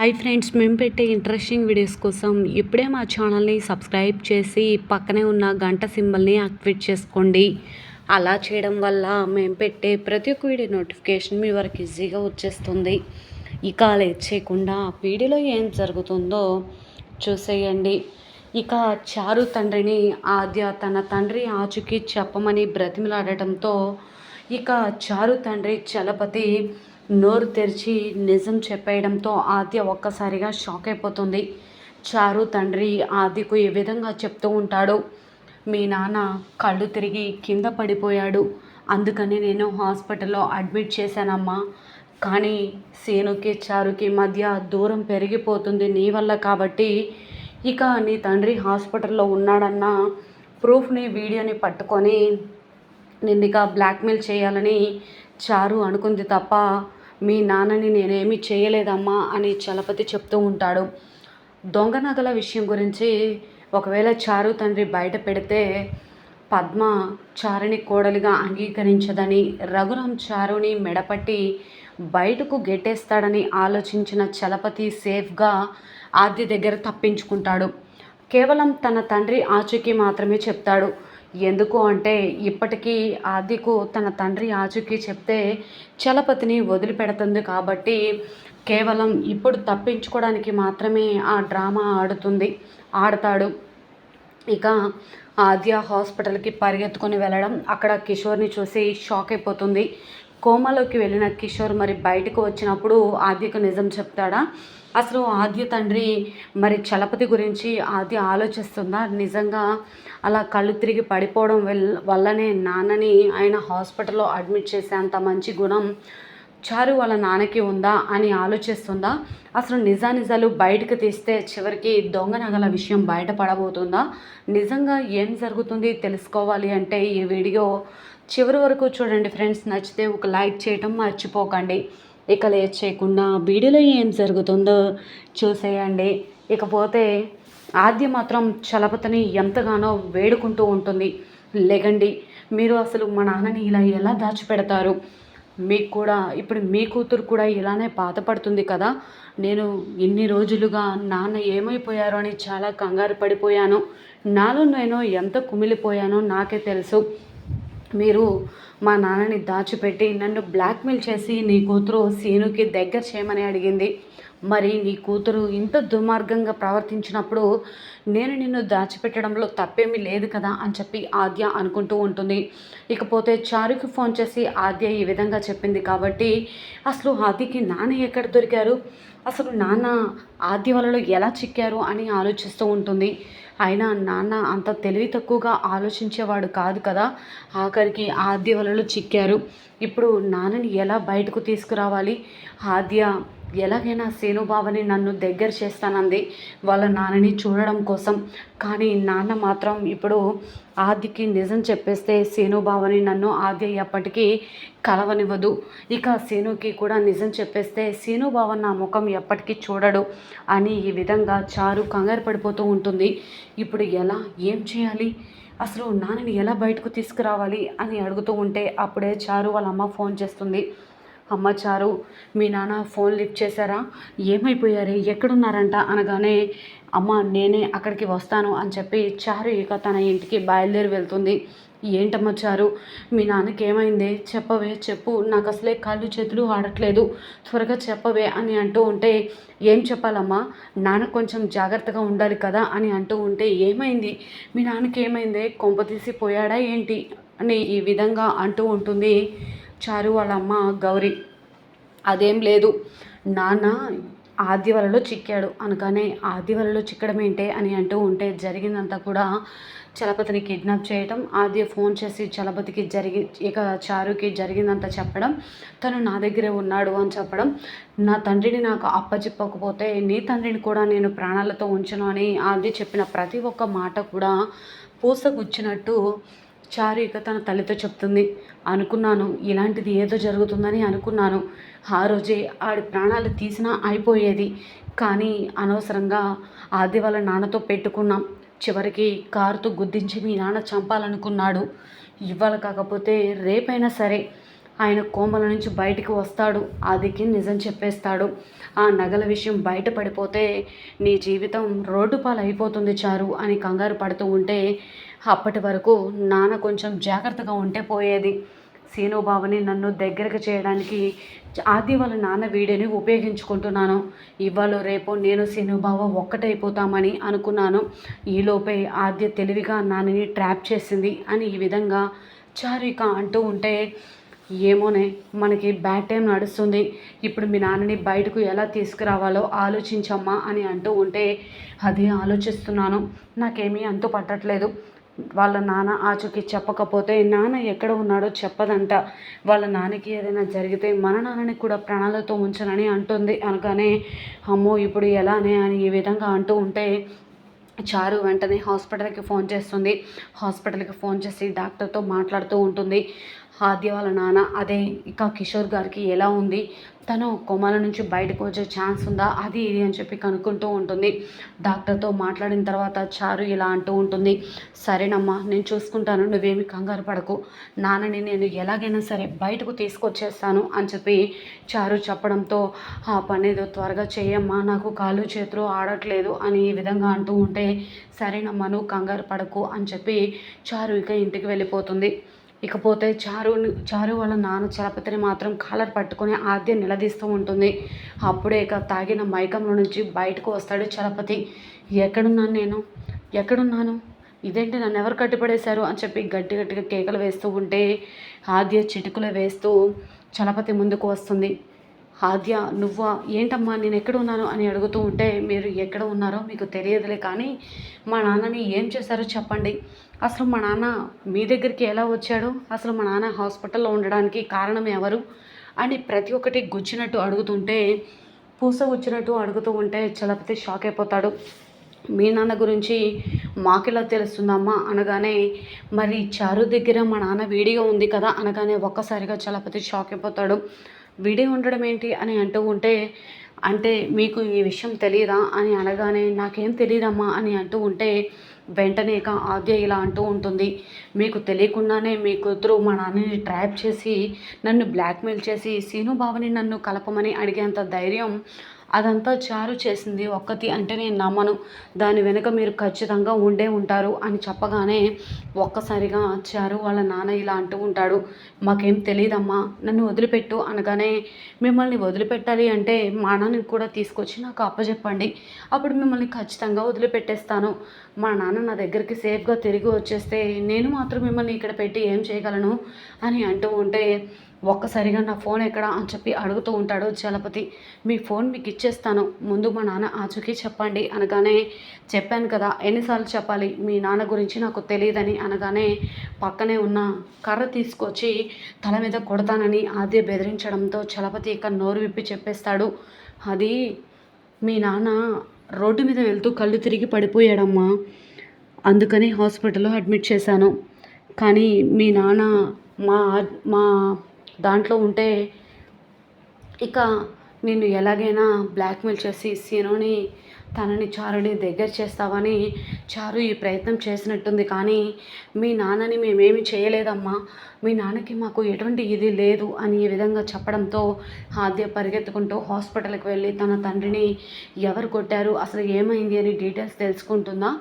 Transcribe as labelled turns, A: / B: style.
A: Hi friends మేము పెట్టే interesting videos కోసం ఇప్పుడే మా ఛానల్ని సబ్స్క్రైబ్ చేసి పక్కనే ఉన్న గంట సింబల్ని యాక్టివేట్ చేసుకోండి. అలా చేయడం వల్ల మేము పెట్టే ప్రతి ఒక్క వీడియో నోటిఫికేషన్ మీ వరకు ఈజీగా వచ్చేస్తుంది. ఇక లేట్ చేయకుండా వీడియోలో ఏం జరుగుతుందో చూసేయండి. ఇక చారు తండ్రిని ఆద్య తన తండ్రి ఆచుకి చెప్పమని బ్రతిమలాడటంతో ఇక చారు తండ్రి చలపతి నోరు తెరిచి నిజం చెప్పేయడంతో ఆద్య ఒక్కసారిగా షాక్ అయిపోతుంది. చారు తండ్రి ఆద్యకు ఏ విధంగా చెప్తూ ఉంటాడు? మీ నాన్న కళ్ళు తిరిగి కింద పడిపోయాడు. అందుకని నేను హాస్పిటల్లో అడ్మిట్ చేశానమ్మా. కానీ సీనుకి చారుకి మధ్య దూరం పెరిగిపోతుంది నీ వల్ల కాబట్టి ఇక నీ తండ్రి హాస్పిటల్లో ఉన్నాడన్న ప్రూఫ్ని వీడియోని పట్టుకొని నిన్ను ఇక బ్లాక్మెయిల్ చేయాలని చారు అనుకుంది తప్ప మీ నాన్నని నేనేమి చేయలేదమ్మా అని చలపతి చెప్తూ ఉంటాడు. దొంగ నగల విషయం గురించి ఒకవేళ చారు తండ్రి బయట పెడితే పద్మ చారుని కోడలిగా అంగీకరించదని రఘురాం చారుని మెడపట్టి బయటకు గెట్టేస్తాడని ఆలోచించిన చలపతి సేఫ్గా ఆద్య దగ్గర తప్పించుకుంటాడు. కేవలం తన తండ్రి ఆచూకీ మాత్రమే చెప్తాడు. ఎందుకు అంటే ఇప్పటికీ ఆదికు తన తండ్రి ఆచూకీ చెప్తే చలపతిని వదిలిపెడుతుంది కాబట్టి కేవలం ఇప్పుడు తప్పించుకోవడానికి మాత్రమే ఆ డ్రామా ఆడుతుంది ఆడతాడు. ఇక ఆద్య హాస్పిటల్కి పరిగెత్తుకొని వెళ్ళడం అక్కడ కిషోర్ని చూసి షాక్ అయిపోతుంది. కోమాలోకి వెళ్ళిన కిషోర్ మరి బయటకు వచ్చినప్పుడు ఆద్యకు నిజం చెప్తాడా? అసలు ఆద్య తండ్రి మరి చలపతి గురించి ఆద్య ఆలోచిస్తుందా? నిజంగా అలా కళ్ళు తిరిగి పడిపోవడం వల్లనే నాన్నని ఆయన హాస్పిటల్లో అడ్మిట్ చేసే అంత మంచి గుణం చారు వాళ్ళ నాన్నకి ఉందా అని ఆలోచిస్తుందా? అసలు నిజానిజాలు బయటకు తీస్తే చివరికి దొంగ నగల విషయం బయటపడబోతుందా? నిజంగా ఏం జరుగుతుంది తెలుసుకోవాలి అంటే ఈ వీడియో చివరి వరకు చూడండి ఫ్రెండ్స్. నచ్చితే ఒక లైక్ చేయటం మర్చిపోకండి. ఇక లేట్ చేయకుండా వీడియోలో ఏం జరుగుతుందో చూసేయండి. ఇకపోతే ఆద్య మాత్రం చలపతిని ఎంతగానో వేడుకుంటూ ఉంటుంది. లేకండి మీరు అసలు మా నాన్నని ఇలా ఎలా దాచిపెడతారు? మీకు కూడా ఇప్పుడు మీ కూతురు కూడా ఇలానే బాధపడుతుంది కదా? నేను ఇన్ని రోజులుగా నాన్న ఏమైపోయారో అని చాలా కంగారు పడిపోయాను. నాలో నేను ఎంత కుమిలిపోయానో నాకే తెలుసు. మీరు మా నాన్నని దాచిపెట్టి నన్ను బ్లాక్మెయిల్ చేసి నీ కూతురు సీనుకి దగ్గర చేయమని అడిగింది. మరి నీ కూతురు ఇంత దుర్మార్గంగా ప్రవర్తించినప్పుడు నేను నిన్ను దాచిపెట్టడంలో తప్పేమీ లేదు కదా అని చెప్పి ఆద్య అనుకుంటూ ఉంటుంది. ఇకపోతే చారుకి ఫోన్ చేసి ఆద్య ఈ విధంగా చెప్పింది కాబట్టి అసలు ఆద్యకి నాన్న ఎక్కడ దొరికారు? అసలు నాన్న ఆద్య వలలో ఎలా చిక్కారు అని ఆలోచిస్తూ ఉంటుంది. అయినా నాన్న అంత తెలివి తక్కువగా ఆలోచించేవాడు కాదు కదా. ఆఖరికి ఆద్య వలలో చిక్కారు. ఇప్పుడు నాన్నని ఎలా బయటకు తీసుకురావాలి? ఆద్య ఎలాగైనా సేనుబావని నన్ను దగ్గర చేస్తానంది. వాళ్ళ నాన్నని చూడడం కోసం. కానీ నాన్న మాత్రం ఇప్పుడు ఆద్యకి నిజం చెప్పేస్తే సేనుబావని నన్ను ఆద్య ఎప్పటికీ కలవనివ్వదు. ఇక సేనుకి కూడా నిజం చెప్పేస్తే సేనుబావ నా ముఖం ఎప్పటికీ చూడడు అని ఈ విధంగా చారు కంగారు పడిపోతూ ఉంటుంది. ఇప్పుడు ఎలా? ఏం చేయాలి? అసలు నాన్నని ఎలా బయటకు తీసుకురావాలి అని అడుగుతూ ఉంటే అప్పుడే చారు వాళ్ళ అమ్మ ఫోన్ చేస్తుంది. అమ్మ చారు మీ నాన్న ఫోన్ లిఫ్ట్ చేశారా? ఏమైపోయారే? ఎక్కడున్నారంట? అనగానే అమ్మ నేనే అక్కడికి వస్తాను అని చెప్పి చారు ఇక తన ఇంటికి బయలుదేరి వెళ్తుంది. ఏంటమ్మా చారు? మీ నాన్నకి ఏమైంది చెప్పవే చెప్పు. నాకు అసలే కాళ్ళు చేతులు ఆడట్లేదు. త్వరగా చెప్పవే అని అంటూ ఉంటే ఏం చెప్పాలమ్మా? నాన్న కొంచెం జాగ్రత్తగా ఉండాలి కదా అని అంటూ ఉంటే ఏమైంది? మీ నాన్నకి ఏమైంది కొంప తీసి పోయాడా ఏంటి? అని ఈ విధంగా అంటూ ఉంటుంది. చారు వాళ్ళ అమ్మ గౌరీ. అదేం లేదు. నాన్న ఆది వలలో చిక్కాడు. అనగానే ఆది వలలో చిక్కడం ఏంటే అని అంటూ ఉంటే జరిగిందంతా కూడా చలపతిని కిడ్నాప్ చేయటం ఆది ఫోన్ చేసి చలపతికి జరిగి ఇక చారుకి జరిగిందంతా చెప్పడం తను నా దగ్గరే ఉన్నాడు అని చెప్పడం నా తండ్రిని నాకు అప్పచెప్పకపోతే నీ తండ్రిని కూడా నేను ప్రాణాలతో ఉంచను అని ఆది చెప్పిన ప్రతి ఒక్క మాట కూడా పూసగుచ్చినట్టు చారు ఇక తన తల్లితో చెప్తుంది. అనుకున్నాను ఇలాంటిది ఏదో జరుగుతుందని అనుకున్నాను. ఆ రోజే ఆడి ప్రాణాలు తీసినా అయిపోయేది. కానీ అనవసరంగా ఆది వాళ్ళ నాన్నతో పెట్టుకున్నాం. చివరికి కారుతో గుద్దించి మీ నాన్న చంపాలనుకున్నాడు. ఇవాళ కాకపోతే రేపైనా సరే ఆయన కోమల నుంచి బయటికి వస్తాడు. ఆదికి నిజం చెప్పేస్తాడు. ఆ నగల విషయం బయటపడిపోతే నీ జీవితం రోడ్డు పాలు అయిపోతుంది చారు అని కంగారు పడుతూ ఉంటే అప్పటి వరకు నాన్న కొంచెం జాగ్రత్తగా ఉంటే పోయేది. సీనుబాబుని నన్ను దగ్గరకు చేయడానికి ఆది వాళ్ళ నాన్న వీడియోని ఉపయోగించుకుంటున్నాను. ఇవాళ రేపు నేను సీనుబాబు ఒక్కటైపోతామని అనుకున్నాను. ఈలోపే ఆద్య తెలివిగా నాన్నని ట్రాప్ చేసింది అని ఈ విధంగా చారిక అంటూ ఉంటే ఏమోనే మనకి బ్యాడ్ టైం నడుస్తుంది. ఇప్పుడు మీ నాన్నని బయటకు ఎలా తీసుకురావాలో ఆలోచించమ్మా అని అంటూ ఉంటే అదే ఆలోచిస్తున్నాను. నాకేమీ అంతు పట్టట్లేదు. వాళ్ళ నాన్న ఆచూకీ చెప్పకపోతే నాన్న ఎక్కడ ఉన్నాడో చెప్పదంట. వాళ్ళ నాన్నకి ఏదైనా జరిగితే మన నాన్నని కూడా ప్రాణాలతో ఉంచనని అంటుంది అనగానే అమ్మో ఇప్పుడు ఎలానే అని ఈ విధంగా అంటూ ఉంటే చారు వెంటనే హాస్పిటల్కి ఫోన్ చేస్తుంది. హాస్పిటల్కి ఫోన్ చేసి డాక్టర్తో మాట్లాడుతూ ఉంటుంది. ఆద్య వాళ్ళ నాన్న అదే ఇక కిషోర్ గారికి ఎలా ఉంది? తను కోమాల నుంచి బయటకు వచ్చే ఛాన్స్ ఉందా? అది ఇది అని చెప్పి కనుక్కుంటూ ఉంటుంది. డాక్టర్తో మాట్లాడిన తర్వాత చారు ఇలా అంటూ ఉంటుంది. సరేనమ్మా నేను చూసుకుంటాను. నువ్వేమి కంగారు పడకు. నాన్నని నేను ఎలాగైనా సరే బయటకు తీసుకొచ్చేస్తాను అని చెప్పి చారు చెప్పడంతో ఆ పని త్వరగా చేయమ్మా నాకు కాళ్ళు చేతులు ఆడట్లేదు అని ఈ విధంగా అంటూ ఉంటే సరేనమ్మా నువ్వు కంగారు పడకు అని చెప్పి చారు ఇక ఇంటికి వెళ్ళిపోతుంది. ఇకపోతే చారు చారు వాళ్ళ నాన్న చలపతిని మాత్రం కాలర్ పట్టుకొని ఆద్య నిలదీస్తూ ఉంటుంది. అప్పుడే ఇక తాగిన మైకంలో నుంచి బయటకు వస్తాడు చలపతి. ఎక్కడున్నాను నేను? ఎక్కడున్నాను? ఇదేంటి నన్ను ఎవరు కట్టిపడేశారు? అని చెప్పి గట్టి గట్టిగా కేకలు వేస్తూ ఉంటే ఆద్య చిటుకులు వేస్తూ చలపతి ముందుకు వస్తుంది. ఆద్య నువ్వా? ఏంటమ్మా? నేను ఎక్కడ ఉన్నాను? అని అడుగుతూ ఉంటే మీరు ఎక్కడ ఉన్నారో మీకు తెలియదులే కానీ మా నాన్నని ఏం చేశారో చెప్పండి. అసలు మా నాన్న మీ దగ్గరికి ఎలా వచ్చాడు? అసలు మా నాన్న హాస్పిటల్లో ఉండడానికి కారణం ఎవరు? అని ప్రతి ఒక్కటి గుచ్చినట్టు అడుగుతుంటే పూస గుచ్చినట్టు అడుగుతూ ఉంటే చలపతి షాక్ అయిపోతాడు. మీ నాన్న గురించి మాకెలా తెలుస్తుందమ్మా? అనగానే మరి చారు దగ్గర మా నాన్న వీడియో ఉంది కదా? అనగానే ఒక్కసారిగా చలపతి షాక్ అయిపోతాడు. వీడియో ఉండడం ఏంటి? అని అంటూ ఉంటే అంటే మీకు ఈ విషయం తెలియదా అని అనగానే నాకేం తెలియదమ్మా అని అంటూ ఉంటే వెంటనే ఇక ఆద్య ఇలా అంటూ ఉంటుంది. మీకు తెలియకుండానే మీ కూతురు మా నాన్నని ట్రాప్ చేసి నన్ను బ్లాక్మెయిల్ చేసి సీనుబాబుని నన్ను కలపమని అడిగేంత ధైర్యం అదంతా చారు చేసింది ఒక్కతి అంటే నేను నమ్మను. దాని వెనుక మీరు ఖచ్చితంగా ఉండే ఉంటారు అని చెప్పగానే ఒక్కసారిగా చారు వాళ్ళ నాన్న ఇలా అంటూ ఉంటాడు. మాకేం తెలియదమ్మా నన్ను వదిలిపెట్టు అనగానే మిమ్మల్ని వదిలిపెట్టాలి అంటే మా నాన్నని కూడా తీసుకొచ్చి నాకు అప్పచెప్పండి అప్పుడు మిమ్మల్ని ఖచ్చితంగా వదిలిపెట్టేస్తాను. మా నాన్న నా దగ్గరికి సేఫ్గా తిరిగి వచ్చేస్తే నేను మాత్రం మిమ్మల్ని ఇక్కడ పెట్టి ఏం చేయగలను అని అంటూ ఉంటే ఒక్కసారిగా నా ఫోన్ ఎక్కడ అని చెప్పి అడుగుతూ ఉంటాడు చలపతి. మీ ఫోన్ మీకు ఇచ్చేస్తాను. ముందు మా నాన్న ఆచూకీ చెప్పండి అనగానే చెప్పాను కదా ఎన్నిసార్లు చెప్పాలి? మీ నాన్న గురించి నాకు తెలియదని అనగానే పక్కనే ఉన్న కర్ర తీసుకొచ్చి తల మీద కొడతానని ఆద్య బెదిరించడంతో చలపతి ఇక నోరు విప్పి చెప్పేస్తాడు. అది మీ నాన్న రోడ్డు మీద వెళ్తూ కళ్ళు తిరిగి పడిపోయాడమ్మా. అందుకని హాస్పిటల్లో అడ్మిట్ చేశాను. కానీ మీ నాన్న మా మా దాంట్లో ఉంటే ఇక నిన్ను ఎలాగైనా బ్లాక్మెయిల్ చేసి సీనుని తనని చారుని దగ్గర చేస్తావని చారు ఈ ప్రయత్నం చేసినట్టుంది. కానీ మీ నాన్నని మేమేమి చేయలేదమ్మా. మీ నాన్నకి మాకు ఎటువంటి ఇది లేదు అని ఈ విధంగా చెప్పడంతో ఆద్య పరిగెత్తుకుంటూ హాస్పిటల్కి వెళ్ళి తన తండ్రిని ఎవరు కొట్టారు? అసలు ఏమైంది అని డీటెయిల్స్ తెలుసుకుంటుందా?